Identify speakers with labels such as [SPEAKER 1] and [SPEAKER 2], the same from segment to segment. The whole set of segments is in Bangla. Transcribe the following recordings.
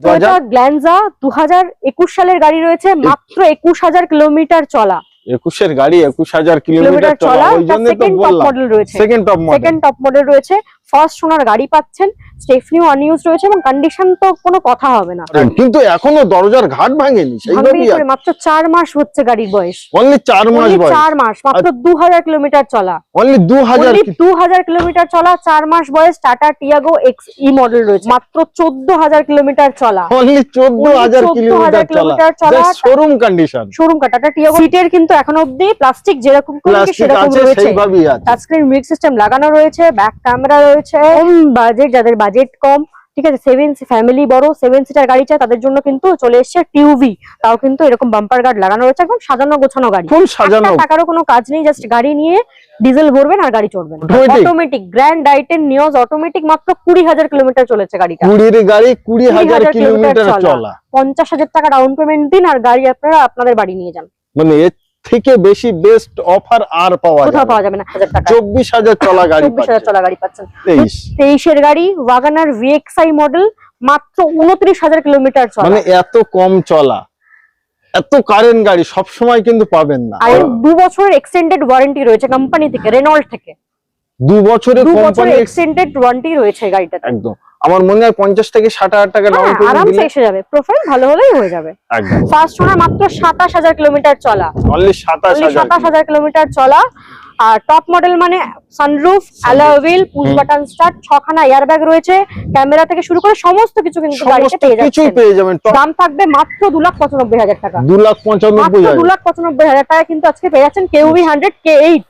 [SPEAKER 1] টয়োটা গ্ল্যান্সা দু হাজার একুশ সালের গাড়ি রয়েছে মাত্র একুশ হাজার কিলোমিটার চলা।
[SPEAKER 2] একুশের গাড়ি একুশ হাজার কিলোমিটার
[SPEAKER 1] চলা
[SPEAKER 2] ওই জন্য তো
[SPEAKER 1] সেকেন্ড টপ মডেল রয়েছে।
[SPEAKER 2] Second top
[SPEAKER 1] second top model রয়েছে। ফার্স্ট সোনার গাড়ি পাচ্ছেন স্টেফনিও আনইউজ রয়েছে এবং কন্ডিশন তো কোনো কথা হবে না।
[SPEAKER 2] কিন্তু এখনও দরজার ঘাট ভাঙেনি সেইভাবেই
[SPEAKER 1] মাত্র চার মাস হচ্ছে গাড়ির বয়স।
[SPEAKER 2] অনলি চার মাস বয়স।
[SPEAKER 1] চার মাস মাত্র দু হাজার কিলোমিটার চলা।
[SPEAKER 2] অনলি দু হাজার
[SPEAKER 1] Only দু হাজার কিলোমিটার চলা চার মাস বয়স Tata Tiago X E model রয়েছে। মাত্র চোদ্দ হাজার কিলোমিটার চলা।
[SPEAKER 2] অনলি চোদ্দ হাজার
[SPEAKER 1] 14,000
[SPEAKER 2] কিলোমিটার চলা। Showroom
[SPEAKER 1] condition showroom Tata Tiago সিটের কিন্তু এখন অব্দি প্লাস্টিক যেরকম সেরকম রয়েছে।
[SPEAKER 2] আছে।
[SPEAKER 1] টাচস্ক্রিন মিউজিক সিস্টেম লাগানো রয়েছে ব্যাক ক্যামেরা রয়েছে। কম বাজেট যাদের বাজেট কম ঠিক আছে? সেভেন ফ্যামিলি বড় সেভেন সিটার গাড়ি চায় তাদের জন্য কিন্তু চলে এসেছে টিউভি তাও কিন্তু এরকম বাম্পার গার্ড লাগানো রয়েছে একদম সাজানো গোছানো গাড়ি।
[SPEAKER 2] সাজানো।
[SPEAKER 1] টাকারও কোনো কাজ নেই জাস্ট গাড়ি নিয়ে ডিজেল ভরবেন আর গাড়ি চড়বেন।
[SPEAKER 2] Automatic
[SPEAKER 1] grand i ten Nios automatic মাত্র কুড়ি হাজার কিলোমিটার চলেছে গাড়িটা।
[SPEAKER 2] কুড়ির গাড়ি কুড়ি হাজার কিলোমিটার চলা।
[SPEAKER 1] পঞ্চাশ হাজার টাকা ডাউন পেমেন্ট দিন আর গাড়ি আপনারা আপনাদের বাড়ি নিয়ে যান।
[SPEAKER 2] মানে থেকে বেশি বেস্ট অফার আর পাওয়া
[SPEAKER 1] কোথাও
[SPEAKER 2] যাবে
[SPEAKER 1] পাওয়া যাবে না
[SPEAKER 2] চব্বিশ হাজার চলা গাড়ি
[SPEAKER 1] চব্বিশ হাজার চলা গাড়ি পাচ্ছেন।
[SPEAKER 2] তেইশ।
[SPEAKER 1] তেইশের গাড়ি ওয়াগানার ভিএক্সআই মডেল মাত্র উনত্রিশ হাজার কিলোমিটার চলা।
[SPEAKER 2] মানে এত কম চলা। এত কারেন্ট গাড়ি সব সময় কিন্তু পাবেন না।
[SPEAKER 1] আর দু বছরের এক্সটেন্ডেড ওয়ারেন্টি রয়েছে কোম্পানি থেকে রেনল্ট থেকে।
[SPEAKER 2] দু বছরের কোম্পানি
[SPEAKER 1] এক্সটেন্ডেড ওয়ারেন্টি রয়েছে গাড়িটাতে।
[SPEAKER 2] একদম। আমার মনে হয় পঞ্চাশ থেকে ষাট হাজার টাকা ডাউন
[SPEAKER 1] হ্যাঁ
[SPEAKER 2] পেমেন্ট
[SPEAKER 1] আরামসে এসে যাবে। প্রোফাইল ভালো হলেই হয়ে যাবে। ফার্স্ট ওনার মাত্র সাতাশ হাজার কিলোমিটার চলা।
[SPEAKER 2] অনলি সাতাশ হাজার
[SPEAKER 1] কিলোমিটার চলা। আর টপ মডেল মানে sunroof alloy wheel
[SPEAKER 2] push
[SPEAKER 1] button start ছখানা airbag রয়েছে। ক্যামেরা থেকে শুরু করে সমস্ত কিছু কিন্তু গাড়িতে পেয়ে
[SPEAKER 2] কিছুই
[SPEAKER 1] যাচ্ছেন।
[SPEAKER 2] পেয়ে যাবেন।
[SPEAKER 1] দাম থাকবে মাত্র দু লাখ পঁচানব্বই হাজার টাকা।
[SPEAKER 2] দু লাখ
[SPEAKER 1] মাত্র
[SPEAKER 2] পঁচানব্বই
[SPEAKER 1] দু
[SPEAKER 2] হাজার
[SPEAKER 1] লাখ পঁচানব্বই হাজার টাকা কিন্তু আজকে পেয়ে যাচ্ছেন কেউভি হান্ড্রেড কে এইট।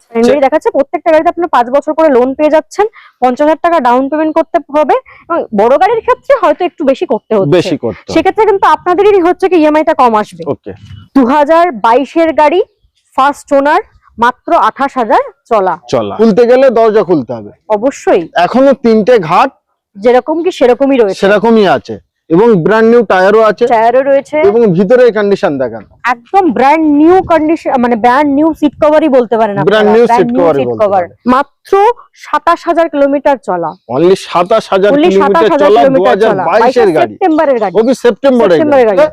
[SPEAKER 1] দেখাচ্ছে প্রত্যেকটা গাড়িতে আপনার পাঁচ বছর করে লোন পেয়ে যাচ্ছেন। পঞ্চাশ হাজার টাকা ডাউন পেমেন্ট করতে হবে। এবং বড় গাড়ির ক্ষেত্রে হয়তো একটু বেশি করতে হচ্ছে।
[SPEAKER 2] বেশি করতে
[SPEAKER 1] সেক্ষেত্রে কিন্তু আপনাদেরই হচ্ছে কি ইএমআই টা কম আসবে।
[SPEAKER 2] ওকে
[SPEAKER 1] দু হাজার বাইশের গাড়ি ফার্স্ট ওনার মাত্র আঠাশ হাজার চলা।
[SPEAKER 2] চলা। খুলতে গেলে দরজা খুলতে হবে।
[SPEAKER 1] অবশ্যই।
[SPEAKER 2] এখনও তিনটে ঘাট
[SPEAKER 1] যেরকম কি সেরকমই রয়েছে।
[SPEAKER 2] সেরকমই আছে। এবং ব্র্যান্ড নিউ টায়ারও আছে।
[SPEAKER 1] টায়ারও রয়েছে।
[SPEAKER 2] এবং ভিতরের কন্ডিশন দেখেন।
[SPEAKER 1] একদম ব্র্যান্ড নিউ কন্ডিশন মানে ব্র্যান্ড নিউ সিট কভারই বলতে পারেন
[SPEAKER 2] seat cover ই
[SPEAKER 1] সিট কভার মাত্র সাতাশ হাজার কিলোমিটার চলা।
[SPEAKER 2] অনলি সাতাশ হাজার
[SPEAKER 1] only সাতাশ
[SPEAKER 2] কিলোমিটার চলা দু
[SPEAKER 1] কিলোমিটার
[SPEAKER 2] হাজার
[SPEAKER 1] চলা।
[SPEAKER 2] বাইশের গাড়ি।
[SPEAKER 1] সেপ্টেম্বরের গাড়ি।
[SPEAKER 2] সেপ্টেম্বরের
[SPEAKER 1] গাড়ি।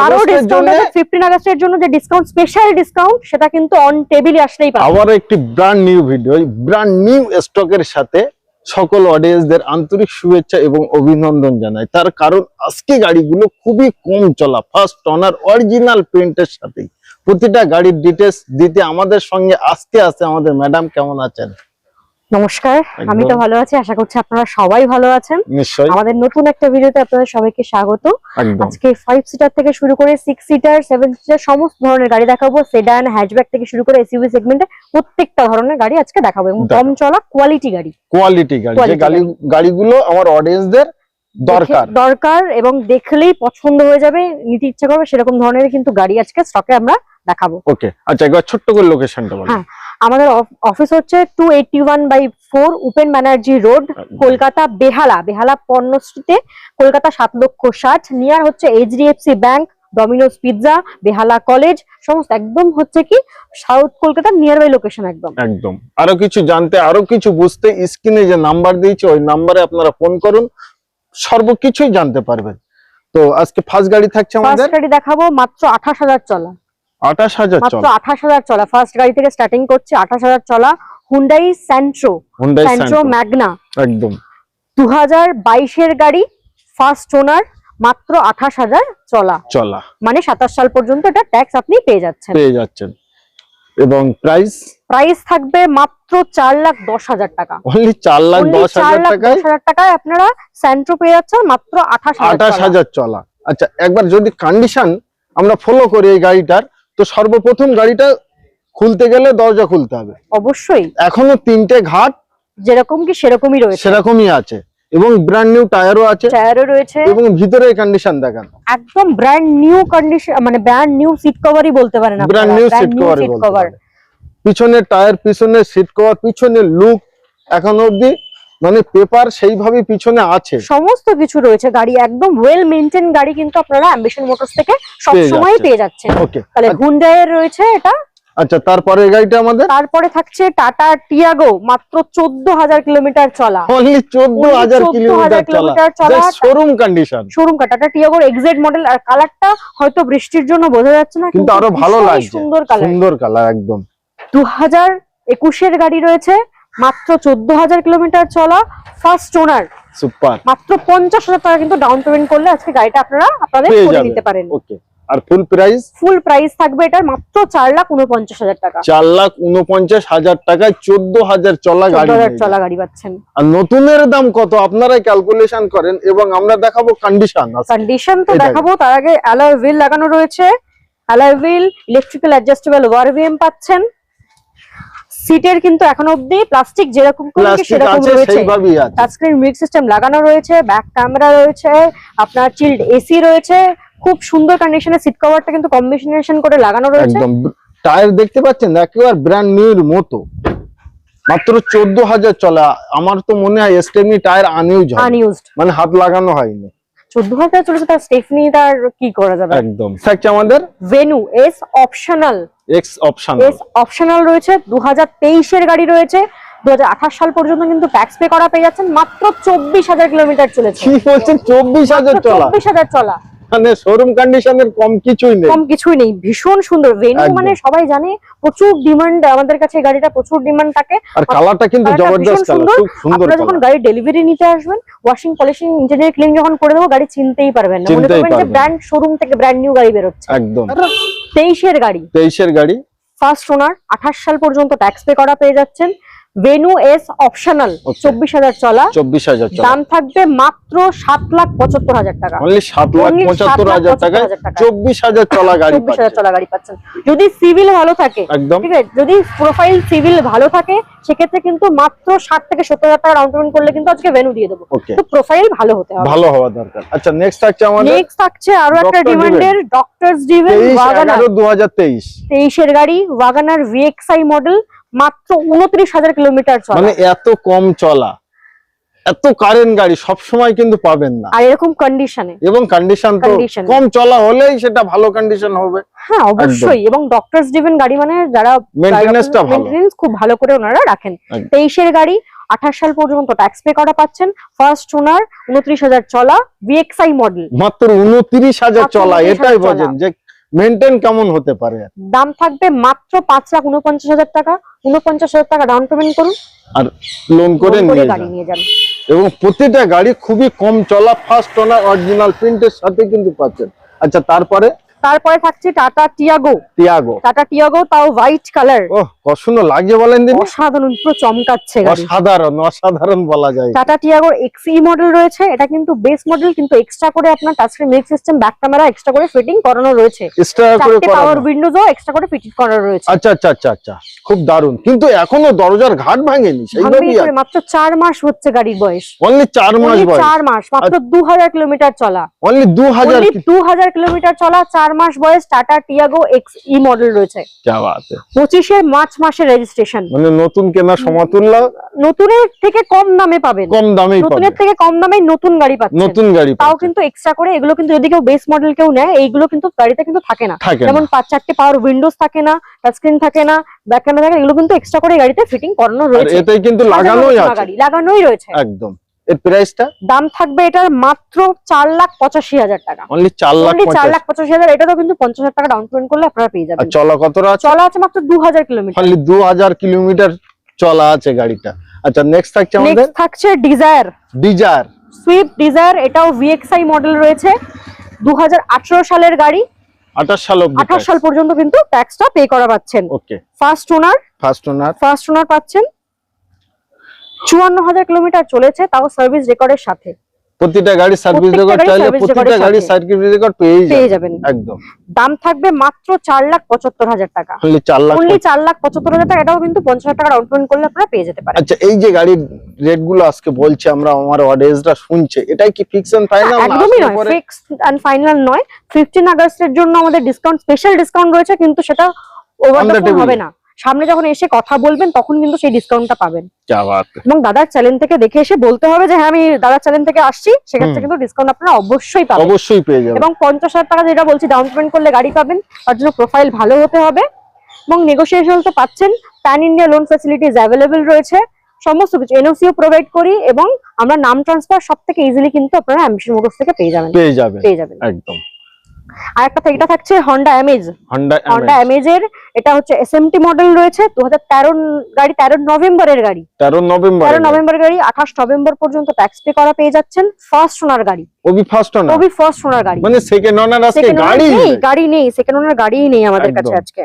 [SPEAKER 2] আগস্টের জন্য
[SPEAKER 1] যে ডিসকাউন্ট স্পেশাল ডিসকাউন্ট সেটা কিন্তু অন টেবিলে আসলেই পাবেন।
[SPEAKER 2] আবার একটি brand new video brand new স্টকের সাথে সকল অডিয়েন্সদের আন্তরিক শুভেচ্ছা এবং অভিনন্দন জানাই। তার কারণ আজকে গাড়িগুলো খুবই কম চলা ফার্স্ট অনার অরিজিনাল প্রিন্টের সাথে প্রতিটা গাড়ির ডিটেলস দিতে আমাদের সঙ্গে আজকে আছে আমাদের ম্যাডাম কেমন আছেন?
[SPEAKER 1] নমস্কার আমি তো ভালো আছি আশা করছি আপনারা সবাই ভালো আছেন।
[SPEAKER 2] নিশ্চয়ই।
[SPEAKER 1] আমাদের নতুন একটা ভিডিওতে আপনাদের সবাইকে স্বাগত। আজকে ফাইভ সিটার থেকে শুরু করে সিক্স সিটার সেভেন সিটার সমস্ত ধরনের গাড়ি দেখাবো। সেডান হ্যাচব্যাক থেকে শুরু করে এসইউভি সেগমেন্টে প্রত্যেকটা ধরনের গাড়ি আজকে দেখাবো এবং। দম চলা কোয়ালিটি গাড়ি।
[SPEAKER 2] কোয়ালিটি গাড়ি। যে গাড়ি গাড়িগুলো আমার অডিয়েন্সদের দরকার।
[SPEAKER 1] দরকার এবং দেখলেই পছন্দ হয়ে যাবে নিতে ইচ্ছা করবে সেরকম ধরনের কিন্তু গাড়ি আজকে স্টকে আমরা দেখাবো।
[SPEAKER 2] ওকে আচ্ছা একবার ছোট্ট করে লোকেশনটা বলুন
[SPEAKER 1] হ্যাঁ। আমাদের অফিস হচ্ছে two eighty one by four Upen Banerjee road Kolkata Behala Behala পর্ণশ্রীতে Kolkata সাত লক্ষ ষাট। নিয়ার হচ্ছে HDFC bank Domino's pizza Behala college সমস্ত একদম হচ্ছে কি সাউথ কলকাতার নিয়ার বাই লোকেশন একদম।
[SPEAKER 2] একদম। আরও কিছু জানতে আরও কিছু বুঝতে স্ক্রিনে যে নাম্বার দিয়েছে ওই নাম্বারে আপনারা ফোন করুন সর্বকিছুই জানতে পারবেন। তো আজকে ফার্স্ট গাড়ি থাকছে আমাদের।
[SPEAKER 1] ফার্স্ট গাড়ি দেখাবো মাত্র আঠাশ হাজার চলা।
[SPEAKER 2] আঠাশ হাজার
[SPEAKER 1] মাত্র আঠাশ হাজার চলা। ফার্স্ট গাড়ি থেকে স্টার্টিং করছে আঠাশ হাজার চলা। হুন্ডাই স্যান্ট্রো স্যান্ট্রো ম্যাগনা
[SPEAKER 2] একদম।
[SPEAKER 1] দু হাজার বাইশের গাড়ি ফার্স্ট ওনার মাত্র আঠাশ হাজার চলা।
[SPEAKER 2] চলা।
[SPEAKER 1] মানে সাতাশ সাল পর্যন্ত এটা ট্যাক্স আপনি পেয়ে যাচ্ছেন।
[SPEAKER 2] পেয়ে যাচ্ছেন। এবং প্রাইস
[SPEAKER 1] প্রাইস থাকবে মাত্র চার লাখ দশ হাজার টাকা।
[SPEAKER 2] অনলি চার লাখ দশ হাজার টাকায়?
[SPEAKER 1] আপনারা স্যান্ট্রো পেয়ে যাচ্ছেন মাত্র আঠাশ
[SPEAKER 2] আঠাশ
[SPEAKER 1] হাজার
[SPEAKER 2] চলা। আচ্ছা একবার যদি কন্ডিশন আমরা ফলো করি এই গাড়িটার তো সর্বপ্রথম গাড়িটা খুলতে গেলে দরজা খুলতে হবে।
[SPEAKER 1] অবশ্যই।
[SPEAKER 2] এখনও তিনটে ঘাট
[SPEAKER 1] যেরকম কি সেরকমই রয়েছে।
[SPEAKER 2] সেরকমই আছে। এবং ব্র্যান্ড নিউ টায়ারও আছে।
[SPEAKER 1] টায়ারও রয়েছে।
[SPEAKER 2] এবং ভিতরের কন্ডিশন দেখান।
[SPEAKER 1] একদম ব্র্যান্ড নিউ কন্ডিশন মানে ব্র্যান্ড নিউ সিট কভারই বলতে পারেন
[SPEAKER 2] brand new seat cover
[SPEAKER 1] seat cover
[SPEAKER 2] পিছনের টায়ার পিছনের সিট কভার পিছনের লুক এখনও অবধি মানে পেপার সেইভাবে পিছনে আছে।
[SPEAKER 1] সমস্ত কিছু রয়েছে গাড়ি একদম ওয়েল মেনটেন গাড়ি কিন্তু আপনারা অ্যাম্বিশন মোটরস থেকে সব
[SPEAKER 2] পেয়ে
[SPEAKER 1] সময়
[SPEAKER 2] যাচ্ছেন।
[SPEAKER 1] পেয়ে যাচ্ছেন।
[SPEAKER 2] ওকে
[SPEAKER 1] তাহলে হুন্ডাইয়ের রয়েছে এটা।
[SPEAKER 2] আচ্ছা তারপরে গাড়িটা আমাদের?
[SPEAKER 1] তারপরে থাকছে টাটা টিয়াগো মাত্র চোদ্দ হাজার কিলোমিটার চলা।
[SPEAKER 2] অনলি চোদ্দ হাজার
[SPEAKER 1] 14,000
[SPEAKER 2] কিলোমিটার চলা। শোরুম কন্ডিশন
[SPEAKER 1] শোরুম টাটা টিয়াগোর এক্সাক্ট মডেল আর কালারটা হয়তো বৃষ্টির জন্য বোঝা যাচ্ছে না
[SPEAKER 2] কিন্তু আরও ভালো লাগছে।
[SPEAKER 1] সুন্দর কালার
[SPEAKER 2] সুন্দর কালার একদম।
[SPEAKER 1] দু হাজার একুশের গাড়ি রয়েছে। মাত্র চোদ্দ হাজার কিলোমিটার চলা ফার্স্ট ওনার
[SPEAKER 2] সুপার
[SPEAKER 1] মাত্র পঞ্চাশ হাজার টাকা কিন্তু ডাউন পেমেন্ট করলে আজকে গাড়িটা আপনারা আপনাদের করে নিতে পারেন।
[SPEAKER 2] ওকে আর ফুল প্রাইস
[SPEAKER 1] ফুল প্রাইস থাকবে এটার মাত্র চার লাখ উনপঞ্চাশ হাজার টাকা।
[SPEAKER 2] চার লাখ উনপঞ্চাশ হাজার টাকায় চোদ্দ হাজার চলা গাড়ি
[SPEAKER 1] চলা গাড়ি পাচ্ছেন।
[SPEAKER 2] আর নতুনের দাম কত? আপনারাই ক্যালকুলেশন করেন এবং আমরা দেখাবো কন্ডিশন
[SPEAKER 1] কন্ডিশন তো দেখাবো তার আগে অ্যালয় হুইল লাগানো রয়েছে। Alloy wheel electrical adjustable ORVM পাচ্ছেন। সিটের কিন্তু এখনও অবধি প্লাস্টিক যেরকম করে সেরকম রয়েছে। টাচস্ক্রিন মিউজিক সিস্টেম লাগানো রয়েছে ব্যাক ক্যামেরা রয়েছে আপনার চিল্ড এসি রয়েছে। খুব সুন্দর কন্ডিশনে সিট কভারটা কিন্তু কম্বিনেশন করে লাগানো রয়েছে।
[SPEAKER 2] একদম। টায়ার দেখতে পাচ্ছেন? একেবারে ব্র্যান্ড নিউর মতো। মাত্র চোদ্দ হাজার চলা। আমার তো মনে হয় এসটেমনি টায়ার আনইউজ
[SPEAKER 1] আনইউজড
[SPEAKER 2] মানে হাত লাগানো হয়নি।
[SPEAKER 1] চোদ্দ হাজার চলেছে তার স্টেফনি তার কি করা যাবে?
[SPEAKER 2] একদম। আমাদের?
[SPEAKER 1] Venue
[SPEAKER 2] S optional
[SPEAKER 1] X optional রয়েছে দু হাজার তেইশের গাড়ি রয়েছে দু হাজার আঠাশ সাল পর্যন্ত কিন্তু ট্যাক্স পে করা পেয়ে যাচ্ছেন মাত্র চব্বিশ হাজার কিলোমিটার চলেছে।
[SPEAKER 2] কি বলছেন? চব্বিশ হাজার চলা।
[SPEAKER 1] চব্বিশ হাজার চলা।
[SPEAKER 2] মানে শোরুম কন্ডিশনের কম কিছুই নেই।
[SPEAKER 1] কম কিছুই নেই ভীষণ সুন্দর। ভেনু মানে সবাই জানে প্রচুর ডিমান্ড আমাদের কাছে গাড়িটা প্রচুর ডিমান্ড থাকে।
[SPEAKER 2] আর কালারটা কিন্তু জবরদস্ত কালার খুব সুন্দর
[SPEAKER 1] আপনারা যখন গাড়ি ডেলিভারি নিতে আসবেন ওয়াশিং পলিশিং ইঞ্জিনিয়ার ক্লিন যখন করে দেবো গাড়ি চিনতেই পারবেন না। মনে করবেন যে ব্র্যান্ড শোরুম থেকে ব্র্যান্ড নিউ গাড়ি বেরোচ্ছে।
[SPEAKER 2] একদম।
[SPEAKER 1] তেইশের গাড়ি।
[SPEAKER 2] তেইশের গাড়ি।
[SPEAKER 1] ফার্স্ট ওনার আঠাশ সাল পর্যন্ত ট্যাক্স পে করা পেয়ে যাচ্ছেন। ভেনু এস অপশনাল চব্বিশ হাজার চলা।
[SPEAKER 2] চব্বিশ হাজার
[SPEAKER 1] দাম থাকবে মাত্র সাত লাখ পঁচাত্তর হাজার টাকা।
[SPEAKER 2] সাত লাখ পঁচাত্তর হাজার
[SPEAKER 1] টাকা।
[SPEAKER 2] চব্বিশ হাজার চলা গাড়ি
[SPEAKER 1] চব্বিশ হাজার চলা গাড়ি পাচ্ছেন। যদি সিভিল ভালো থাকে
[SPEAKER 2] একদম।
[SPEAKER 1] ঠিক আছে? যদি প্রোফাইল সিভিল ভালো থাকে সেক্ষেত্রে কিন্তু মাত্র ষাট থেকে সত্তর হাজার টাকা ডাউন পেমেন্ট করলে কিন্তু আজকে ভেনু দিয়ে দেবো। তো প্রোফাইল ভালো হতে হবে।
[SPEAKER 2] ভালো হওয়া দরকার। আচ্ছা নেক্সট থাকছে আমাদের
[SPEAKER 1] নেক্সট থাকছে আরও একটা. ডিমান্ডের ডক্টরস ডিভেন ওয়াগানার
[SPEAKER 2] দু হাজার তেইশ
[SPEAKER 1] তেইশের গাড়ি ওয়াগানার ভিএক্সআই মডেল মাত্র উনত্রিশ হাজার কিলোমিটার চলা।
[SPEAKER 2] মানে এত কম চলা। এত কারেন্ট গাড়ি সব সময় কিন্তু পাবেন না।
[SPEAKER 1] আর এরকম কন্ডিশনে
[SPEAKER 2] এবং কন্ডিশন তো কম চলা হলেই সেটা ভালো কন্ডিশন হবে।
[SPEAKER 1] হ্যাঁ অবশ্যই। এবং ডক্টরস ডিভেন গাড়ি মানে যারা
[SPEAKER 2] Maintenance টা ভালো।
[SPEAKER 1] মেনটেন্স খুব ভালো করে ওনারা রাখেন।
[SPEAKER 2] একদম।
[SPEAKER 1] তেইশের গাড়ি আঠাশ সাল পর্যন্ত ট্যাক্স পে করা পাচ্ছেন। ফার্স্ট ওনার উনত্রিশ হাজার চলা ভিএক্সআই মডেল
[SPEAKER 2] মাত্র উনত্রিশ হাজার
[SPEAKER 1] মাত্র
[SPEAKER 2] চলা এটাই। বোঝেন যে মেনটেন কেমন হতে পারে?
[SPEAKER 1] দাম থাকবে মাত্র পাঁচ লাখ উনপঞ্চাশ হাজার টাকা। উনপঞ্চাশ হাজার টাকা ডাউন পেমেন্ট করুন।
[SPEAKER 2] আর লোন করে নিয়ে যান। এবং প্রতিটা গাড়ি খুবই কম চলা ফার্স্ট ওনার অরিজিনাল প্রিন্টের সাথে কিন্তু পাচ্ছেন। আচ্ছা তারপরে?
[SPEAKER 1] তারপরে থাকছে Tata Tiago.
[SPEAKER 2] Tiago.
[SPEAKER 1] Tata Tiago তাও হোয়াইট কালার
[SPEAKER 2] ও কত সুন্দর লাগছে বলেন দিন
[SPEAKER 1] অসাধারণ পুরো চমকাচ্ছে গাড়ি।
[SPEAKER 2] অসাধারণ অসাধারণ বলা যায়।
[SPEAKER 1] টাটা টিয়াগোর এক্সি মডেল রয়েছে এটা কিন্তু বেস মডেল কিন্তু এক্সট্রা করে আপনার touchscreen music system back camera extra করে ফিটিং করানো রয়েছে।
[SPEAKER 2] এক্সট্রা করে
[SPEAKER 1] চারটে
[SPEAKER 2] করা
[SPEAKER 1] পাওয়ার উইন্ডোজও এক্সট্রা করে ফিটিং করা রয়েছে।
[SPEAKER 2] আচ্ছা আচ্ছা আচ্ছা আচ্ছা খুব দারুণ। কিন্তু এখনও দরজার ঘাট ভাঙেনি সেইভাবেই
[SPEAKER 1] করে মাত্র চার মাস হচ্ছে গাড়ির বয়স।
[SPEAKER 2] অনলি চার মাস বয়স।
[SPEAKER 1] চার মাস মাত্র দু হাজার কিলোমিটার চলা।
[SPEAKER 2] অনলি দু হাজার
[SPEAKER 1] Only দু হাজার কিলোমিটার চলা চার মাস বয়স Tata Tiago X E model রয়েছে। পঁচিশে মার্চ মাসের রেজিস্ট্রেশন
[SPEAKER 2] মানে নতুন কেনা সমতুল্য?
[SPEAKER 1] নতুনের থেকে কম দামে পাবেন।
[SPEAKER 2] কম পাবে
[SPEAKER 1] নতুনের থেকে কম দামে নতুন গাড়ি পাচ্ছেন।
[SPEAKER 2] নতুন গাড়ি
[SPEAKER 1] তাও কিন্তু এক্সট্রা করে এগুলো কিন্তু যদি কেউ বেস মডেল কেউ নেয় এইগুলো কিন্তু গাড়িতে কিন্তু থাকে না। যেমন পাঁচ চারটে পাওয়ার উইন্ডোজ থাকে না টাচ স্ক্রিন থাকে না ব্যাক ক্যামেরা থাকে এগুলো কিন্তু এক্সট্রা করে গাড়িতে ফিটিং করানো রয়েছে।
[SPEAKER 2] এটাই কিন্তু লাগানোই আছে।
[SPEAKER 1] লাগানোই রয়েছে।
[SPEAKER 2] একদম। এর প্রাইসটা
[SPEAKER 1] দাম থাকবে এটার মাত্র চার লাখ পঁচাশি হাজার টাকা।
[SPEAKER 2] অনলি চার লাখ
[SPEAKER 1] চার লাখ পঁচাশি। হাজার এটা তো কিন্তু পঞ্চাশ হাজার টাকা ডাউন পেমেন্ট করলে আপনারা পেয়ে যাবেন।
[SPEAKER 2] চলা কতটা আছে?
[SPEAKER 1] চলা আছে মাত্র দু হাজার কিলোমিটার।
[SPEAKER 2] অনলি দু হাজার কিলোমিটার চলা আছে গাড়িটা। আচ্ছা নেক্সট থাকছে আমাদের?
[SPEAKER 1] নেক্সট থাকছে ডিজায়ার
[SPEAKER 2] ডিজার
[SPEAKER 1] সুইফট ডিজায়ার এটাও ভিএক্সআই মডেল রয়েছে। দু হাজার আঠারো সালের গাড়ি।
[SPEAKER 2] আঠাশ সাল অব্দি
[SPEAKER 1] আঠাশ সাল পর্যন্ত কিন্তু ট্যাক্সটা পে করা পাচ্ছেন।
[SPEAKER 2] Okay
[SPEAKER 1] first owner
[SPEAKER 2] first owner
[SPEAKER 1] first owner পাচ্ছেন। চুয়ান্ন হাজার কিলোমিটার চলেছে তাও সার্ভিস রেকর্ডের সাথে।
[SPEAKER 2] প্রতিটা গাড়ি সার্ভিস রেকর্ড চাইলে প্রতিটা গাড়ি সার্ভিস রেকর্ড
[SPEAKER 1] পেয়ে যাবেন।
[SPEAKER 2] একদম।
[SPEAKER 1] দাম থাকবে মাত্র চার লাখ পঁচাত্তর হাজার টাকা।
[SPEAKER 2] অনলি চার লাখ
[SPEAKER 1] অনলি চার লাখ পঁচাত্তর হাজার টাকা এটাও কিন্তু পঞ্চাশ হাজার টাকা ডাউন পেমেন্ট করলে আপনারা পেয়ে যেতে পারেন।
[SPEAKER 2] আচ্ছা এই যে গাড়ির রেটগুলো আজকে বলছে আমরা আমার অডিয়েন্সরা শুনছে এটাই কি ফিক্স এন্ড ফাইনাল
[SPEAKER 1] একদমই নয় ফিক্স এন্ড ফাইনাল নয়। ফিফটিন আগস্টের জন্য আমাদের ডিসকাউন্ট স্পেশাল ডিসকাউন্ট রয়েছে কিন্তু সেটা ওভার. হবে না। সামনে যখন এসে কথা বলবেন তখন কিন্তু সেই ডিসকাউন্টটা পাবেন। এবং দাদার চ্যানেল থেকে দেখে এসে বলতে হবে যে হ্যাঁ আমি দাদার চ্যানেল থেকে আসছি সেক্ষেত্রে। কিন্তু ডিসকাউন্ট আপনারা অবশ্যই পাবেন।
[SPEAKER 2] অবশ্যই পেয়ে যাবে
[SPEAKER 1] এবং পঞ্চাশ হাজার টাকা যেটা বলছি ডাউন পেমেন্ট করলে গাড়ি পাবেন তার জন্য প্রোফাইল ভালো হতে হবে। এবং নেগোসিয়েশন তো পাচ্ছেন pan India loan facilities available রয়েছে সমস্ত কিছু এনওসিও প্রোভাইড করি এবং আমরা নাম ট্রান্সফার সব থেকে ইজিলি কিন্তু আপনারা অ্যাম্বিশন মোটরস থেকে পেয়ে যাবেন।
[SPEAKER 2] পেয়ে যাবে
[SPEAKER 1] পেয়ে যাবেন।
[SPEAKER 2] একদম।
[SPEAKER 1] আর একটা এটা থাকছে হন্ডা অ্যামেজ
[SPEAKER 2] হন্ডা
[SPEAKER 1] অ্যামেজ এর এটা হচ্ছে এসএমটি মডেল রয়েছে দু হাজার তেরো গাড়ি তেরো নভেম্বরের গাড়ি।
[SPEAKER 2] তেরো নভেম্বর
[SPEAKER 1] তেরো নভেম্বর গাড়ি আঠাশ নভেম্বর পর্যন্ত ট্যাক্স পে করা পেয়ে যাচ্ছেন ফার্স্ট ওনার গাড়ি।
[SPEAKER 2] ওবি ফার্স্ট না
[SPEAKER 1] খুবই ফার্স্ট ওনার গাড়ি।
[SPEAKER 2] মানে সেকেন্ড ওনার আজকে গাড়ি
[SPEAKER 1] নেই গাড়ি নেই সেকেন্ড ওনার গাড়িই নেই আমাদের কাছে আজকে।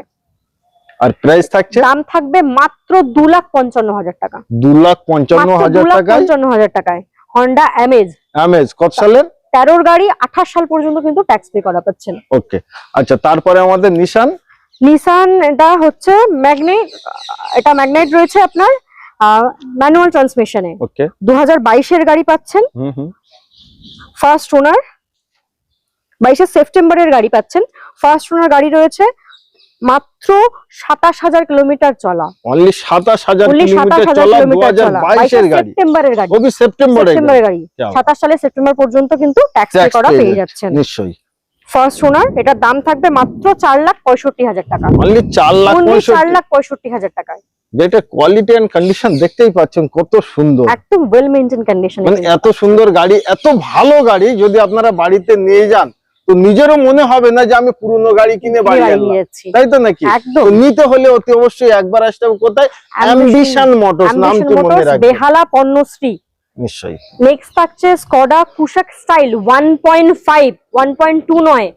[SPEAKER 2] আর প্রাইস থাকছে?
[SPEAKER 1] দাম থাকবে মাত্র দু লাখ পঞ্চান্ন হাজার টাকা।
[SPEAKER 2] দু লাখ পঞ্চান্ন
[SPEAKER 1] মাত্র
[SPEAKER 2] হাজার
[SPEAKER 1] দু লাখ
[SPEAKER 2] টাকায়?
[SPEAKER 1] পঞ্চান্ন হাজার টাকায়। হন্ডা অ্যামেজ
[SPEAKER 2] অ্যামেজ কত সালের?
[SPEAKER 1] তেরোর গাড়ি আঠাশ সাল পর্যন্ত কিন্তু ট্যাক্স পে করা পাচ্ছেন।
[SPEAKER 2] ওকে আচ্ছা তারপরে আমাদের নিশান
[SPEAKER 1] নিসান এটা হচ্ছে ম্যাগনেট এটা ম্যাগনেট রয়েছে আপনার ম্যানুয়াল ট্রান্সমিশনে
[SPEAKER 2] ওকে
[SPEAKER 1] দু হাজার বাইশের গাড়ি পাচ্ছেন। ফার্স্ট ওনার বাইশে সেপ্টেম্বরের গাড়ি পাচ্ছেন। ফার্স্ট ওনার গাড়ি রয়েছে মাত্র সাতাশ হাজার কিলোমিটার চলা।
[SPEAKER 2] অনলি সাতাশ হাজার গাড়ি।
[SPEAKER 1] সাতাশ সালে সেপ্টেম্বর পর্যন্ত কিন্তু ফার্স্ট ওনার এটার দাম থাকবে মাত্র চার লাখ পঁয়ষট্টি হাজার টাকা।
[SPEAKER 2] অনলি চার লাখ
[SPEAKER 1] চার লাখ পঁয়ষট্টি হাজার টাকায়।
[SPEAKER 2] যেটা কোয়ালিটি এন্ড কন্ডিশন দেখতেই পাচ্ছেন কত সুন্দর।
[SPEAKER 1] একদম ওয়েল মেনটেন কন্ডিশন
[SPEAKER 2] মানে এত সুন্দর গাড়ি এত ভালো গাড়ি যদি আপনারা বাড়িতে নিয়ে যান তো নিজেরও মনে হবে না যে আমি পুরনো গাড়ি কিনে বাড়ি আনলাম। তাই তো নাকি? নিতে হলে অতি অবশ্যই একবার আসতে হবে। কোথায়? অ্যাম্বিশন মোটরস নামটি মনে রাখবেন।
[SPEAKER 1] বেহালা পণ্যশ্রী।
[SPEAKER 2] নিশ্চয়ই।
[SPEAKER 1] নেক্সট থাকছে স্কডা কুশাক স্টাইল নয়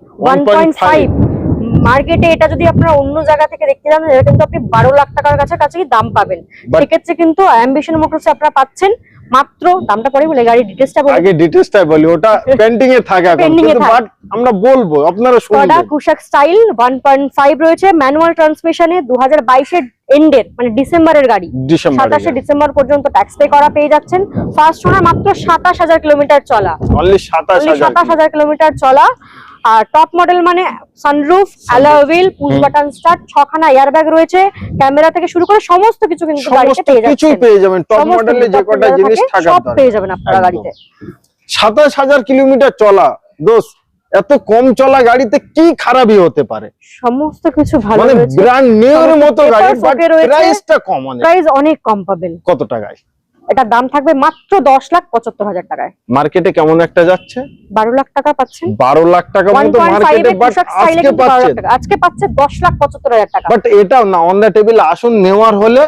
[SPEAKER 1] মার্কেটে এটা যদি আপনারা অন্য জায়গা থেকে দেখতে যান এটা কিন্তু আপনি বারো লাখ টাকার কাছাকাছি দাম পাবেন। সেক্ষেত্রে কিন্তু অ্যাম্বিশন মোটরসে আপনারা পাচ্ছেন মাত্র দামটা পরে বলে গাড়ির ডিটেলসটা বলে।
[SPEAKER 2] আগে ডিটেলসটা বলি ওটা পেন্ডিং এ থাকে এখন। কিন্তু বাট আমরা বলব আপনারা
[SPEAKER 1] স্কডা
[SPEAKER 2] শুনবেন
[SPEAKER 1] Kushaq style one point five রয়েছে ম্যানুয়াল ট্রান্সমিশনে দু হাজার বাইশের এন্ডের মানে ডিসেম্বরের গাড়ি। সাতাশে ডিসেম্বর পর্যন্ত ট্যাক্স পে করা পেয়ে যাচ্ছেন। ফার্স্ট ওনার মাত্র সাতাশ হাজার কিলোমিটার চলা।
[SPEAKER 2] অনলি সাতাশ
[SPEAKER 1] only
[SPEAKER 2] হাজার।
[SPEAKER 1] সাতাশ হাজার কিলোমিটার চলা। আর টপ মডেল মানে sunroof alloy wheel
[SPEAKER 2] push.
[SPEAKER 1] Button start ছখানা airbag রয়েছে। ক্যামেরা থেকে শুরু করে সমস্ত কিছু কিন্তু গাড়িতে পেয়ে
[SPEAKER 2] কিছুই
[SPEAKER 1] যাচ্ছেন।
[SPEAKER 2] পেয়ে যাবেন। টপ মডেলে যে কটা জিনিস
[SPEAKER 1] থাকে, সব পেয়ে যাবেন আপনারা গাড়িতে।
[SPEAKER 2] সাতাশ হাজার কিলোমিটার চলা। দোষ এত কম চলা গাড়িতে কি খারাপই হতে পারে?
[SPEAKER 1] সমস্ত কিছু ভালো
[SPEAKER 2] মানে ব্র্যান্ড নিউ এর মতো গাড়ি বাট প্রাইসটা কম অনেক।
[SPEAKER 1] প্রাইস অনেক কম পাবেন।
[SPEAKER 2] কত টাকায়?
[SPEAKER 1] এটার দাম থাকবে মাত্র দশ লাখ পঁচাত্তর হাজার টাকায়।
[SPEAKER 2] মার্কেটে কেমন একটা যাচ্ছে?
[SPEAKER 1] বারো লাখ টাকা পাচ্ছেন
[SPEAKER 2] বারো লাখ টাকা আজকে
[SPEAKER 1] পাচ্ছে। দশ লাখ পঁচাত্তর হাজার টাকা।
[SPEAKER 2] বাট এটাও না অন দ্য টেবিল আসুন নেওয়ার হলে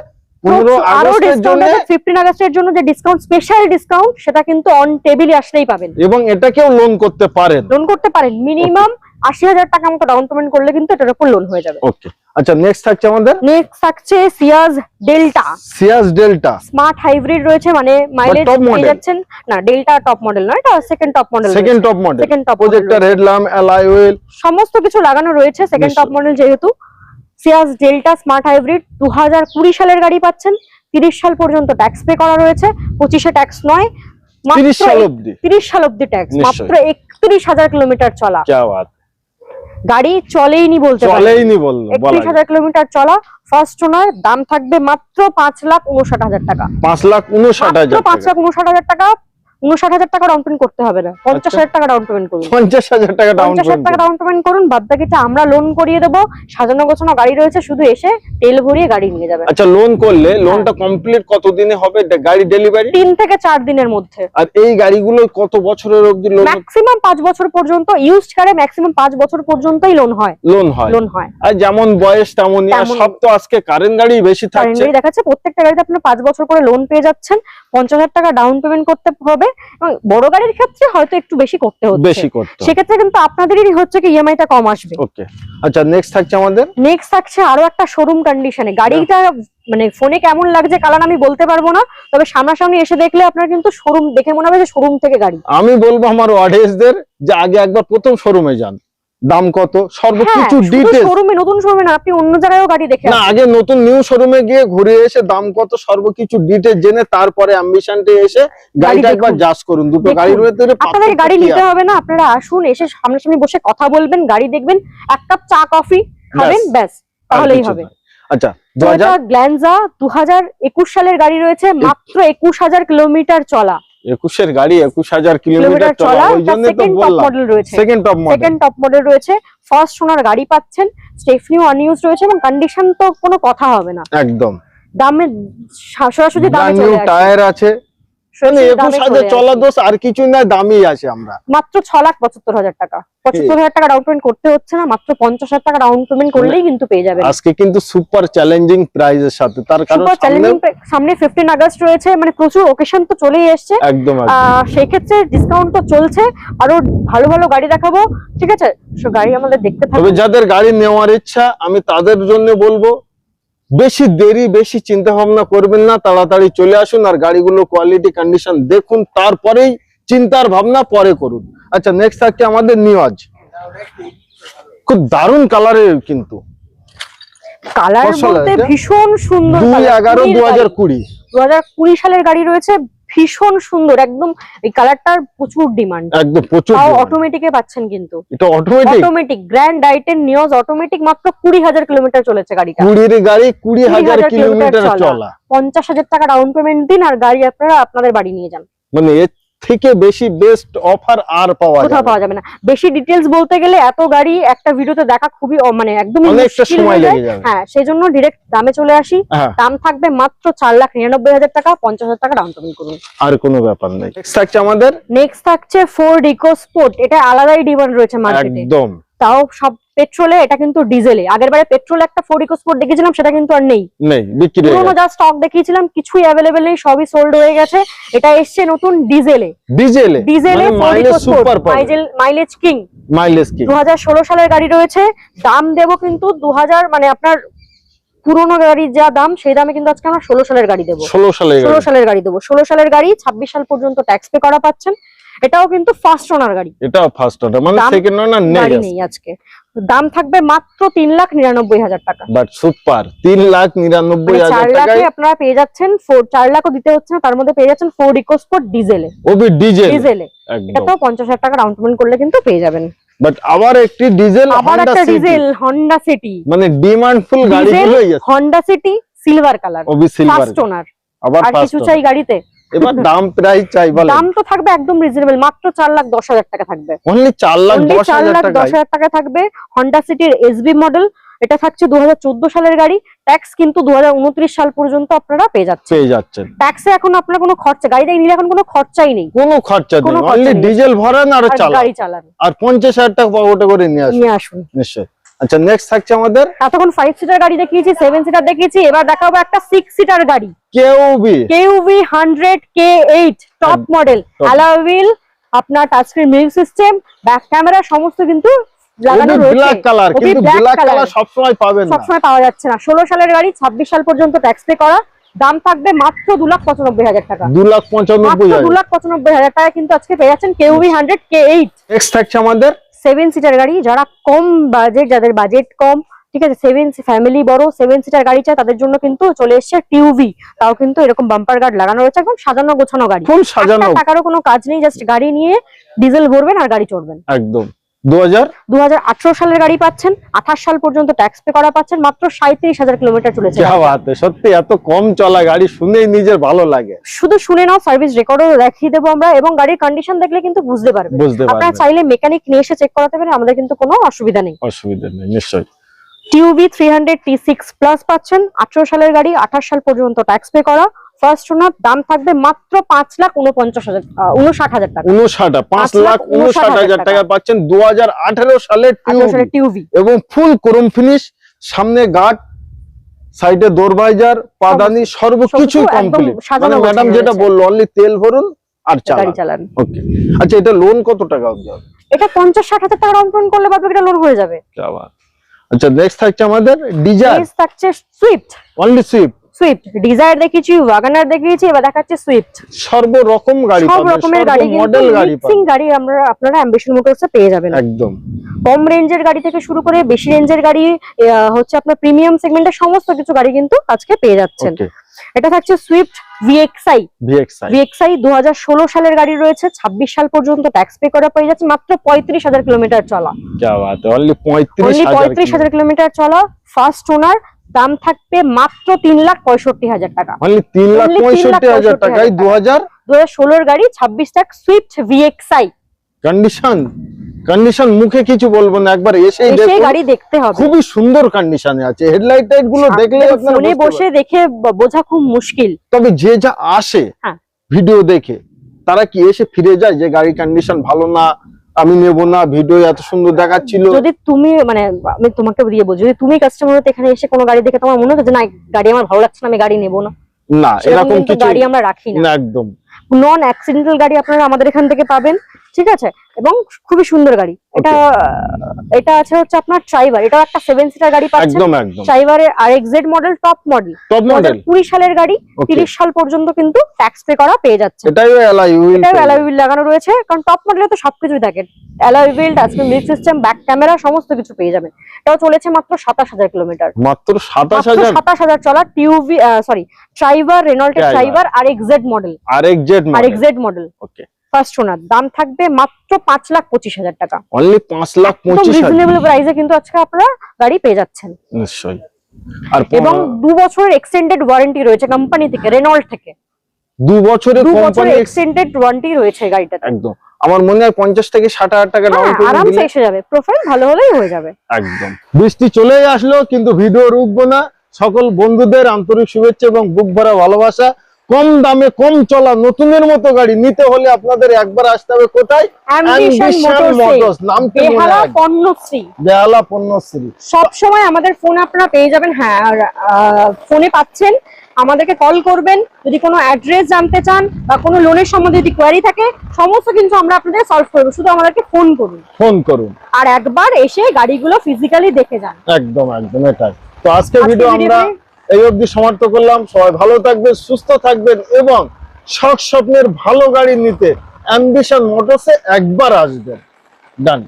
[SPEAKER 2] পনেরো
[SPEAKER 1] আরও
[SPEAKER 2] আগস্টের জন্য
[SPEAKER 1] ডিসকাউন্ট ফিফটিন আগস্টের জন্য যে ডিসকাউন্ট স্পেশাল ডিসকাউন্ট সেটা কিন্তু অন টেবিলে আসলেই পাবেন।
[SPEAKER 2] এবং এটাকেও লোন করতে পারেন।
[SPEAKER 1] লোন করতে পারেন। মিনিমাম আশি হাজার টাকা মতো ডাউন পেমেন্ট করলে কিন্তু এটার উপর লোন হয়ে যাবে।
[SPEAKER 2] ওকে আচ্ছা নেক্সট থাকছে আমাদের?
[SPEAKER 1] নেক্সট থাকছে Ciaz Delta
[SPEAKER 2] Ciaz Delta
[SPEAKER 1] smart hybrid রয়েছে মানে মাইলেজ? পেয়ে যাচ্ছেন। না ডেল্টা টপ মডেল নয় এটা second top model
[SPEAKER 2] second top model
[SPEAKER 1] second top
[SPEAKER 2] projector headlamp alloy wheel
[SPEAKER 1] সমস্ত কিছু লাগানো রয়েছে সেকেন্ড টপ মডেল যেহেতু। সিয়াজ ডেল্টা স্মার্ট হাইব্রিড দু হাজার কুড়ি সালের গাড়ি পাচ্ছেন। তিরিশ সাল পর্যন্ত ট্যাক্স পে করা রয়েছে পঁচিশে ট্যাক্স নয়। মাত্র
[SPEAKER 2] তিরিশ সাল
[SPEAKER 1] এক-
[SPEAKER 2] অব্দি
[SPEAKER 1] তিরিশ সাল অব্দি ট্যাক্স মাত্র একত্রিশ হাজার কিলোমিটার চলা।
[SPEAKER 2] ক্যা বাত।
[SPEAKER 1] গাড়ি চলেইনি বলতে চলেইনি
[SPEAKER 2] চলেই নি বলল
[SPEAKER 1] একত্রিশ হাজার কিলোমিটার চলা ফার্স্ট ওনার দাম থাকবে মাত্র পাঁচ লাখ উনষাট হাজার টাকা।
[SPEAKER 2] পাঁচ লাখ উনষাট হাজার
[SPEAKER 1] পাঁচ লাখ উনষাট হাজার টাকা উনষাট হাজার টাকা ডাউন পেমেন্ট করতে হবে না। পঞ্চাশ
[SPEAKER 2] আচ্ছা।
[SPEAKER 1] হাজার টাকা ডাউন পেমেন্ট করুন।
[SPEAKER 2] পঞ্চাশ হাজার টাকা ডাউন
[SPEAKER 1] পঞ্চাশ হাজার টাকা ডাউন পেমেন্ট করুন বাদ বাকিটা আমরা লোন করিয়ে দেবো। সাজানো গোছানো গাড়ি রয়েছে শুধু এসে তেল ভরিয়ে গাড়ি নিয়ে যাবেন।
[SPEAKER 2] আচ্ছা লোন করলে
[SPEAKER 1] হ্যাঁ।
[SPEAKER 2] লোনটা কমপ্লিট কত দিনে হবে? গাড়ি ডেলিভারি
[SPEAKER 1] তিন থেকে চার দিনের মধ্যে।
[SPEAKER 2] আর এই গাড়িগুলো কত বছরের অবধি লোন
[SPEAKER 1] ম্যাক্সিমাম পাঁচ বছর পর্যন্ত ইউজড কারে ম্যাক্সিমাম পাঁচ বছর পর্যন্তই লোন হয়।
[SPEAKER 2] লোন হয়।
[SPEAKER 1] লোন হয়।
[SPEAKER 2] আর যেমন বয়স তেমনই আর সব তো আজকে কারেন্ট গাড়ি বেশি থাকছে।
[SPEAKER 1] দেখাচ্ছে প্রত্যেকটা গাড়িতে আপনি পাঁচ বছর করে লোন পেয়ে যাচ্ছেন। পঞ্চাশ হাজার টাকা ডাউন পেমেন্ট করতে হবে। এবং বড় গাড়ির ক্ষেত্রে হয়তো একটু বেশি করতে হচ্ছে।
[SPEAKER 2] বেশি করতে।
[SPEAKER 1] সেক্ষেত্রে কিন্তু আপনাদেরই হচ্ছে কি ইএমআই টা কম আসবে।
[SPEAKER 2] ওকে। আচ্ছা নেক্সট থাকছে আমাদের?
[SPEAKER 1] নেক্সট থাকছে আরও একটা শোরুম কন্ডিশনে গাড়িটা মানে ফোনে কেমন লাগছে কালার আমি বলতে পারব না তবে সামনাসামনি এসে দেখলে আপনার কিন্তু শোরুম দেখে মনে হবে যে শোরুম থেকে গাড়ি।
[SPEAKER 2] আমি বলব আমার অডিয়েন্সদের যে আগে একবার প্রথম শোরুমে যান। দাম কত?
[SPEAKER 1] হ্যাঁ
[SPEAKER 2] সর্বকিছু
[SPEAKER 1] শোরুমে নতুন শোরুমে না আপনি অন্য জায়গায়ও গাড়ি দেখে
[SPEAKER 2] না আগে নতুন নিউ শোরুমে গিয়ে ঘুরে এসে দাম কত সর্বকিছু ডিটেল জেনে তারপরে অ্যাম্বিশনটে এসে গাড়িটা একবার। জাজ করুন। দুটো গাড়ির ভেতরে
[SPEAKER 1] আপনাদের গাড়ি নিতে হবে না আপনারা আসুন এসে সামনাসামনি বসে কথা বলবেন গাড়ি দেখবেন এক কাপ চা কফি খাবেন ব্যাস। তাহলেই হবে।
[SPEAKER 2] আচ্ছা হাজার
[SPEAKER 1] একুশ সালের গাড়ি রয়েছে মাত্র একুশ হাজার কিলোমিটার চলা।
[SPEAKER 2] একুশের গাড়ি একুশ হাজার কিলোমিটার চলা ওই জন্য তো
[SPEAKER 1] টপ
[SPEAKER 2] বললাম।
[SPEAKER 1] মডেল রয়েছে।
[SPEAKER 2] Second top model
[SPEAKER 1] second top model রয়েছে। ফার্স্ট ওনার গাড়ি পাচ্ছেন স্টেফনিও আনইউজ রয়েছে এবং কন্ডিশন তো কোনো কথা হবে না।
[SPEAKER 2] একদম।
[SPEAKER 1] দামে সরাসরি দামে চলে
[SPEAKER 2] টায়ার আছে।
[SPEAKER 1] চলে
[SPEAKER 2] চলা
[SPEAKER 1] আসে।
[SPEAKER 2] দোষ আর কিছু না দামই আছে আমরা।
[SPEAKER 1] মাত্র ছ লাখ পঁচাত্তর হাজার টাকা। পঁচাত্তর হাজার টাকা ডাউন পেমেন্ট করতে হচ্ছে না মাত্র পঞ্চাশ হাজার টাকা ডাউন পেমেন্ট করলেই কিন্তু পেয়ে যাবেন
[SPEAKER 2] আজকে কিন্তু সুপার চ্যালেঞ্জিং সাথে তার কারণ
[SPEAKER 1] সুপার
[SPEAKER 2] সামনে
[SPEAKER 1] চ্যালেঞ্জিং সামনে ফিফটিন আগস্ট রয়েছে মানে প্রচুর ওকেশন তো চলেই এসছে।
[SPEAKER 2] একদম
[SPEAKER 1] ডিসকাউন্ট তো চলছে আরও ভালো ভালো গাড়ি দেখাবো ঠিক আছে? গাড়ি আমাদের দেখতে থাকবে
[SPEAKER 2] যাদের গাড়ি নেওয়ার ইচ্ছা আমি তাদের জন্য বলব বেশি দেরি বেশি চিন্তা ভাবনা করবেন না তাড়াতাড়ি চলে আসুন আর গাড়িগুলো কোয়ালিটি কন্ডিশন দেখুন তারপরেই চিন্তার ভাবনা পরে করুন। আচ্ছা নেক্সট থাকছে আমাদের নিওয়াজ। খুব দারুণ কালারের কিন্তু।
[SPEAKER 1] কালার বলতে ভীষণ সুন্দর
[SPEAKER 2] দুই এগারো দু হাজার কুড়ি।
[SPEAKER 1] দু হাজার কুড়ি সালের গাড়ি রয়েছে ভীষণ সুন্দর একদম এই কালারটার প্রচুর ডিমান্ড
[SPEAKER 2] একদম প্রচুর
[SPEAKER 1] তাও। অটোমেটিকে পাচ্ছেন কিন্তু।
[SPEAKER 2] এটা automatic
[SPEAKER 1] automatic grand i ten Nios automatic মাত্র কুড়ি হাজার কিলোমিটার চলেছে গাড়িটা।
[SPEAKER 2] কুড়ির গাড়ি হাজার
[SPEAKER 1] 20,000
[SPEAKER 2] কিলোমিটার চলা।
[SPEAKER 1] পঞ্চাশ হাজার টাকা ডাউন পেমেন্ট দিন আর গাড়ি আপনারা আপনাদের বাড়ি নিয়ে যান।
[SPEAKER 2] মানে এর থেকে বেশি বেস্ট অফার আর পাওয়া
[SPEAKER 1] কোথাও পাওয়া যাবে না। বেশি ডিটেলস বলতে গেলে এত গাড়ি একটা ভিডিওতে দেখা খুবই মানে একদম
[SPEAKER 2] অনেকটা সময়
[SPEAKER 1] হয়ে যায়।
[SPEAKER 2] লেগে যাবে।
[SPEAKER 1] হ্যাঁ সেই জন্য ডিরেক্ট দামে চলে আসি।
[SPEAKER 2] হ্যাঁ।
[SPEAKER 1] দাম থাকবে মাত্র চার লাখ নিরানব্বই হাজার টাকা পঞ্চাশ হাজার টাকা ডাউন পেমেন্ট করুন।
[SPEAKER 2] আর কোনো ব্যাপার নেই। নেক্সট থাকছে আমাদের?
[SPEAKER 1] নেক্সট থাকছে ফোর ডিকো স্পোর্ট এটা আলাদাই ডিমান্ড রয়েছে মার্কেটে
[SPEAKER 2] একদম।
[SPEAKER 1] তাও সব পেট্রোলে এটা কিন্তু ডিজেলে আগের বারে পেট্রোল একটা ফোর্ড ইকো স্পোর্ট দেখেছিলাম সেটা কিন্তু আর নেই। পুরোনো যা স্টক দেখিয়েছিলাম কিছুই অ্যাভেলেবেল নেই সবই সোল্ড হয়ে গেছে। এটা এসছে নতুন ডিজেলে
[SPEAKER 2] ডিজেলে
[SPEAKER 1] ডিজেলে
[SPEAKER 2] মাইলেজ
[SPEAKER 1] কিং
[SPEAKER 2] মাইলেজ কি
[SPEAKER 1] দু সালের গাড়ি রয়েছে। দাম দেবো কিন্তু দু হাজার মানে আপনার পুরোনো গাড়ির যা দাম সেই দামে কিন্তু আজকে আমরা ষোলো সালের গাড়ি দেবো।
[SPEAKER 2] ষোলো
[SPEAKER 1] ষোলো সালের গাড়ি দেবো। ষোলো সালের গাড়ি ছাব্বিশ সাল পর্যন্ত ট্যাক্স পে করা পাচ্ছেন। এটাও কিন্তু ফার্স্ট ওনার গাড়ি।
[SPEAKER 2] এটা ফার্স্ট অর্ডার মানে সেকেন্ড না নেই
[SPEAKER 1] গাড়ি নেই আজকে। দাম থাকবে মাত্র তিন লাখ নিরানব্বই হাজার টাকা।
[SPEAKER 2] বাট সুপার তিন লাখ নিরানব্বই
[SPEAKER 1] মানে
[SPEAKER 2] হাজার
[SPEAKER 1] চার
[SPEAKER 2] টাকায়
[SPEAKER 1] লাখে আপনারা পেয়ে যাচ্ছেন ফোর চার লাখও দিতে হচ্ছে না তার মধ্যে পেয়ে যাচ্ছেন ফোর ইকোস্পোর্ট ডিজেলে
[SPEAKER 2] ওবি ডিজেল
[SPEAKER 1] ডিজেলে
[SPEAKER 2] একদম।
[SPEAKER 1] এটাতেও পঞ্চাশ হাজার টাকা ডাউন পেমেন্ট করলে কিন্তু পেয়ে যাবেন।
[SPEAKER 2] বাট আবার একটি ডিজেল
[SPEAKER 1] আবার একটা ডিজেল হন্ডা সিটি
[SPEAKER 2] মানে ডিমান্ডফুল আছে।
[SPEAKER 1] হন্ডা সিটি সিলভার কালার
[SPEAKER 2] ওবি সিলভার
[SPEAKER 1] ফার্স্ট ওনার
[SPEAKER 2] আবার
[SPEAKER 1] আর কিছু চাই গাড়িতে?
[SPEAKER 2] এবার দাম প্রাইস চাই বলে
[SPEAKER 1] দাম তো থাকবে একদম রিজনেবল মাত্র চার লাখ দশ হাজার টাকা থাকবে।
[SPEAKER 2] অনলি চার লাখ
[SPEAKER 1] চার লাখ দশ হাজার টাকা থাকবে। হন্ডা সিটির এসবি মডেল এটা থাকছে দু হাজার চোদ্দ সালের গাড়ি। ট্যাক্স কিন্তু দু হাজার উনত্রিশ সাল পর্যন্ত আপনারা পেয়ে যাচ্ছেন।
[SPEAKER 2] পেয়ে যাচ্ছেন।
[SPEAKER 1] ট্যাক্সে এখন আপনার কোনো খরচা গাড়িটা নিলে এখন কোনো খরচাই নেই।
[SPEAKER 2] কোনো খরচা নেই। অনলি ডিজেল ভরান আর চালান।
[SPEAKER 1] গাড়ি চালান।
[SPEAKER 2] আর পঞ্চাশ হাজার টাকা পকেটে করে নিয়ে আসুন
[SPEAKER 1] নিয়ে আসুন।
[SPEAKER 2] নিশ্চয় আচ্ছা নেক্সট থাকছে আমাদের?
[SPEAKER 1] এতক্ষণ ফাইভ সিটার গাড়ি দেখিয়েছি সেভেন সিটার দেখিয়েছি এবার দেখাবো একটা সিক্স সিটার গাড়ি।
[SPEAKER 2] কেউ B
[SPEAKER 1] KUV hundred K eight top model alloy wheel আপনার touchscreen music system back camera সমস্ত কিন্তু লাগানো রয়েছে।
[SPEAKER 2] ব্ল্যাক কালার কিন্তু ব্ল্যাক
[SPEAKER 1] colour।
[SPEAKER 2] কালার সবসময় পাবেন না।
[SPEAKER 1] সবসময় পাওয়া যাচ্ছে না। ষোলো সালের গাড়ি ছাব্বিশ সাল পর্যন্ত ট্যাক্স পে করা। দাম থাকবে মাত্র দু লাখ পঁচানব্বই হাজার টাকা।
[SPEAKER 2] লাখ পঁচানব্বই
[SPEAKER 1] মাত্র দু
[SPEAKER 2] হাজার।
[SPEAKER 1] লাখ পঁচানব্বই হাজার টাকা কিন্তু আজকে পেয়ে যাচ্ছেন
[SPEAKER 2] নেক্সট থাকছে আমাদের
[SPEAKER 1] সেভেন সিটার গাড়ি যারা কম বাজেট যাদের বাজেট কম ঠিক আছে? সেভেন ফ্যামিলি বড় সেভেন সিটার গাড়ি চায় তাদের জন্য কিন্তু চলে এসছে টিউভি তাও কিন্তু এরকম বাম্পার গার্ড লাগানো রয়েছে একদম সাজানো গোছানো গাড়ি। টাকারও কোনো কাজ নেই জাস্ট গাড়ি নিয়ে ডিজেল ভরবেন আর গাড়ি চড়বেন।
[SPEAKER 2] একদম।
[SPEAKER 1] সালের গাড়ি পাচ্ছেন আঠাশ সাল পর্যন্ত ট্যাক্স পে করা পাচ্ছেন মাত্র সাঁত্রিশ হাজার কিলোমিটার চলেছে
[SPEAKER 2] সত্যি এত কম চলা গাড়ি শুনেই নিজের ভালো লাগে।
[SPEAKER 1] শুধু শুনে নাও সার্ভিস রেকর্ডও দেখিয়ে দেবো আমরা এবং গাড়ির কন্ডিশন দেখলে কিন্তু বুঝতে পারবে।
[SPEAKER 2] বুঝতে
[SPEAKER 1] আপনারা চাইলে মেকানিক নিয়ে এসে চেক করাতে পারেন আমাদের কিন্তু কোনো অসুবিধা নেই।
[SPEAKER 2] অসুবিধা নেই নিশ্চয়ই।
[SPEAKER 1] TUV three hundred T six plus পাচ্ছেন। আঠেরো সালের গাড়ি আঠাশ সাল পর্যন্ত ট্যাক্স পে করা। ফার্স্ট ওনার দাম থাকবে মাত্র পাঁচ লাখ উনপঞ্চাশ হাজার উনষাট হাজার টাকা।
[SPEAKER 2] উনষাট পাঁচ লাখ উনষাট হাজার টাকা পাচ্ছেন দু হাজার আঠারো সালের টিউবি এবং ফুল ক্রোম ফিনিশ সামনে গার্ড সাইডে দোরবাইজার পাদানি সর্বকিছু কমপ্লিট ম্যাডাম যেটা বলল অনলি তেল ভরুন আর চালান। ওকে আচ্ছা এটা লোন কত টাকা অবধি
[SPEAKER 1] এটা পঞ্চাশ ষাট হাজার টাকা অঙ্কন করলে বাবা এটা লোন হয়ে যাবে।
[SPEAKER 2] আচ্ছা নেক্সট থাকছে আমাদের ডিজায়ার
[SPEAKER 1] নেক্সট থাকছে Swift
[SPEAKER 2] only Swift
[SPEAKER 1] Swift Dzire দেখিয়েছি ওয়াগনার দেখিয়েছি এবার দেখাচ্ছে সুইফট
[SPEAKER 2] সর্বরকম গাড়ি
[SPEAKER 1] সব রকমের গাড়ি
[SPEAKER 2] মডেল গাড়ি পাবেন।
[SPEAKER 1] গাড়ি আমরা আপনারা অ্যাম্বিশন মোটরসে পেয়ে যাবেন।
[SPEAKER 2] একদম।
[SPEAKER 1] কম রেঞ্জের গাড়ি থেকে শুরু করে বেশি রেঞ্জের গাড়ি হচ্ছে আপনার প্রিমিয়াম সেগমেন্টের সমস্ত কিছু গাড়ি কিন্তু আজকে পেয়ে যাচ্ছেন। এটা থাকছে সুইফট ভিএক্সআই
[SPEAKER 2] ভিএক্সআই
[SPEAKER 1] ভিএক্সআই দু সালের গাড়ি রয়েছে ছাব্বিশ সাল পর্যন্ত ট্যাক্স পে করা পেয়ে যাচ্ছে মাত্র পঁয়ত্রিশ হাজার কিলোমিটার চলা
[SPEAKER 2] क्या बात है অনলি 35
[SPEAKER 1] অনলি
[SPEAKER 2] হাজার
[SPEAKER 1] পঁয়ত্রিশ হাজার কিলোমিটার চলা ফার্স্ট ওনার দাম থাকবে মাত্র তিন লাখ পঁয়ষট্টি হাজার টাকা
[SPEAKER 2] অনলি 3 লাখ
[SPEAKER 1] Only তিন লাখ
[SPEAKER 2] 65 হাজার
[SPEAKER 1] পঁয়ষট্টি
[SPEAKER 2] টাকায়
[SPEAKER 1] হাজার
[SPEAKER 2] 2000
[SPEAKER 1] দু হাজার ষোলোর গাড়ি ছাব্বিশ টাক সুইফট ভিএক্সআই
[SPEAKER 2] কন্ডিশন condition মুখে কিছু বলব না একবার এসেই
[SPEAKER 1] এসে
[SPEAKER 2] দেখুন।
[SPEAKER 1] গাড়ি দেখতে হবে।
[SPEAKER 2] খুবই সুন্দর কন্ডিশনে আছে। হেডলাইট টাইটগুলো দেখলে
[SPEAKER 1] ফোনে বসে দেখে বোঝা খুব মুশকিল।
[SPEAKER 2] তবে যে যা আসে
[SPEAKER 1] হ্যাঁ।
[SPEAKER 2] ভিডিও দেখে তারা কি এসে ফিরে যায় যে গাড়ির কন্ডিশন ভালো না আমি নেব না ভিডিও এত সুন্দর দেখাচ্ছিল?
[SPEAKER 1] যদি তুমি মানে আমি তোমাকে দিয়ে বলছি যদি তুমি কাস্টমার হতে এখানে এসে কোনো গাড়ি দেখে তোমার মনে হচ্ছে যে না গাড়ি আমার ভালো লাগছে না আমি গাড়ি নেব না।
[SPEAKER 2] না এরকম কিছু
[SPEAKER 1] গাড়ি আমরা রাখি না।
[SPEAKER 2] একদম।
[SPEAKER 1] নন অ্যাক্সিডেন্টাল গাড়ি আপনারা আমাদের এখান থেকে পাবেন ঠিক আছে? এবং খুবই সুন্দর গাড়ি। এটা এটা আছে হচ্ছে আপনার ট্রাইভার এটা একটা সেভেন সিটার গাড়ি পাচ্ছেন।
[SPEAKER 2] একদম একদম।
[SPEAKER 1] ট্রাইভারের R XZ model top model
[SPEAKER 2] top model
[SPEAKER 1] কুড়ি সালের গাড়ি
[SPEAKER 2] ওকে
[SPEAKER 1] তিরিশ সাল পর্যন্ত কিন্তু ট্যাক্স পে করা পেয়ে যাচ্ছে।
[SPEAKER 2] এটাই এলাই হুইল
[SPEAKER 1] এটাও অ্যালয় হুইল লাগানো রয়েছে কারণ টপ মডেলে তো সবকিছুই থাকে। Alloy wheel music system back camera সমস্ত কিছু পেয়ে যাবেন। এটাও চলেছে মাত্র সাতাশ হাজার কিলোমিটার
[SPEAKER 2] মাত্র সাতাশ
[SPEAKER 1] মাত্র
[SPEAKER 2] হাজার?
[SPEAKER 1] সাতাশ হাজার চলা TUV sorry Triber রেনল্টের।
[SPEAKER 2] Triber
[SPEAKER 1] R XZ model
[SPEAKER 2] R XZ
[SPEAKER 1] R
[SPEAKER 2] model
[SPEAKER 1] XZ model
[SPEAKER 2] okay
[SPEAKER 1] first owner দাম থাকবে মাত্র পাঁচ লাখ পঁচিশ হাজার টাকা।
[SPEAKER 2] অনলি পাঁচ লাখ পঁচিশ
[SPEAKER 1] রিজনেবল প্রাইসে কিন্তু আজকে আপনারা গাড়ি পেয়ে যাচ্ছেন।
[SPEAKER 2] নিশ্চয়ই। আর
[SPEAKER 1] এবং দু বছরের এক্সটেন্ডেড ওয়ারেন্টি রয়েছে কোম্পানি থেকে রেনল্ট থেকে।
[SPEAKER 2] দু বছরের কোম্পানি
[SPEAKER 1] এক্সটেন্ডেড ওয়ারেন্টি রয়েছে গাড়িটাতে।
[SPEAKER 2] একদম। আমার মনে হয় পঞ্চাশ থেকে ষাট হাজার টাকা ডাউন
[SPEAKER 1] হ্যাঁ,
[SPEAKER 2] পেমেন্ট
[SPEAKER 1] আরামসে এসে যাবে। প্রোফাইল ভালো হলেই হয়ে যাবে।
[SPEAKER 2] একদম। বৃষ্টি চলেই আসলো কিন্তু ভিডিও রুখবো না। সকল বন্ধুদের আন্তরিক শুভেচ্ছা এবং বুক ভরা ভালোবাসা। কম দামে কম চলা নতুনের মতো গাড়ি নিতে হলে আপনাদের একবার আসতে হবে কোথায়?
[SPEAKER 1] অ্যাম্বিশন
[SPEAKER 2] Ambition
[SPEAKER 1] মোটরস
[SPEAKER 2] Motors, নামটি মনে
[SPEAKER 1] বেহালা পণ্যশ্রী।
[SPEAKER 2] বেহালা পণ্যশ্রী।
[SPEAKER 1] সব সময় আমাদের ফোন আপনারা পেয়ে যাবেন হ্যাঁ ফোনে পাচ্ছেন। আমাদেরকে কল করবেন যদি কোনো অ্যাড্রেস জানতে চান বা কোনো লোনের সম্বন্ধে যদি কোয়ারি থাকে সমস্ত কিন্তু আমরা আপনাদের সলভ করব। শুধু আমাদেরকে ফোন করুন।
[SPEAKER 2] ফোন করুন।
[SPEAKER 1] আর একবার এসে গাড়িগুলো ফিজিক্যালি দেখে যান।
[SPEAKER 2] একদম একদম এটাই। তো আজকে
[SPEAKER 1] ভিডিও
[SPEAKER 2] আমরা এই অবধি সমাপ্ত করলাম। সবাই ভালো থাকবেন, সুস্থ থাকবেন এবং শখ স্বপ্নের ভালো গাড়ি নিতে অ্যাম্বিশন মোটরসে একবার আসবেন। ডান